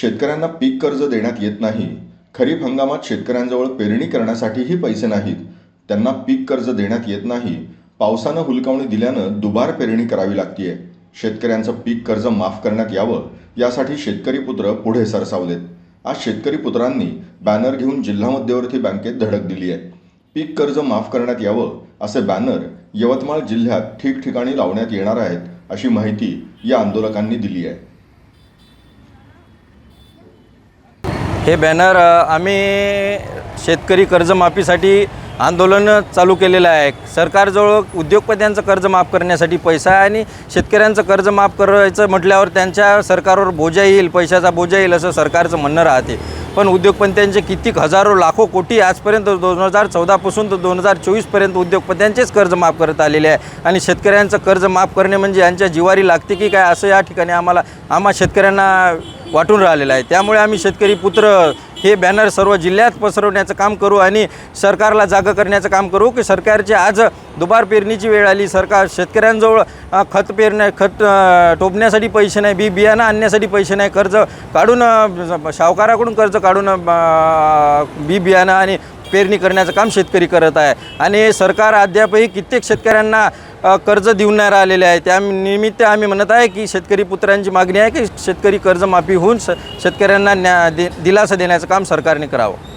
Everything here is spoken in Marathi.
शेतकऱ्यांना पीक कर्ज देण्यात येत नाही. खरीप हंगामात शेतकऱ्यांजवळ पेरणी करण्यासाठीही पैसे नाहीत. त्यांना पीक कर्ज देण्यात येत नाही. पावसानं हुलकावणी दिल्यानं दुबार पेरणी करावी लागतीये. शेतकऱ्यांचं पीक कर्ज माफ करण्यात यावं यासाठी शेतकरी पुत्र पुढे सरसावलेत. आज शेतकरी पुत्रांनी बॅनर घेऊन जिल्हा मध्यवर्ती बँकेत धडक दिली आहे. पीक कर्ज माफ करण्यात यावं असे बॅनर यवतमाळ जिल्ह्यात ठिकठिकाणी लावण्यात येणार आहेत अशी माहिती या आंदोलकांनी दिली आहे. हे बॅनर आम्ही शेतकरी कर्जमाफीसाठी आंदोलन चालू केलेलं आहे. सरकारजवळ उद्योगपत्यांचं कर्ज माफ करण्यासाठी पैसा आहे आणि शेतकऱ्यांचं कर्ज माफ करायचं म्हटल्यावर त्यांच्या सरकारवर बोजा येईल पैशाचा बोजा येईल असं सरकारचं म्हणणं राहते. पण उद्योगपत्यांचे कितीक हजारो लाखो कोटी आजपर्यंत दोन हजार चौदापासून तर दोन हजार चोवीसपर्यंत उद्योगपत्यांचेच कर्ज माफ करत आलेले आहे. आणि शेतकऱ्यांचं कर्ज माफ करणे म्हणजे यांच्या जिवारी लागते की काय असं या ठिकाणी आम्हाला आम्हा शेतकऱ्यांना वाटून राहिलेलं आहे. त्यामुळे आम्ही शेतकरी पुत्र हे बॅनर सर्व जिल्ह्यात पसरवण्याचं काम करू आणि सरकारला जागं करण्याचं काम करू की सरकारची आज दुबार पेरणीची वेळ आली. सरकार शेतकऱ्यांजवळ खत पेरण्या खत टोपण्यासाठी पैसे नाही बी बियाणं आणण्यासाठी पैसे नाही कर्ज काढून सावकाराकडून कर्ज काढून बी बियाणं आणि पेरणी करण्याचं काम शेतकरी करत आहे. आणि सरकार अद्यापही कित्येक शेतकऱ्यांना कर्ज देऊन नाही राहिलेले आहे. त्या निमित्त आम्ही म्हणत आहे की शेतकरी पुत्रांची मागणी आहे की शेतकरी कर्जमाफी होऊन श शेतकऱ्यांना न्या दे दिलासा देण्याचं काम सरकारने करावं.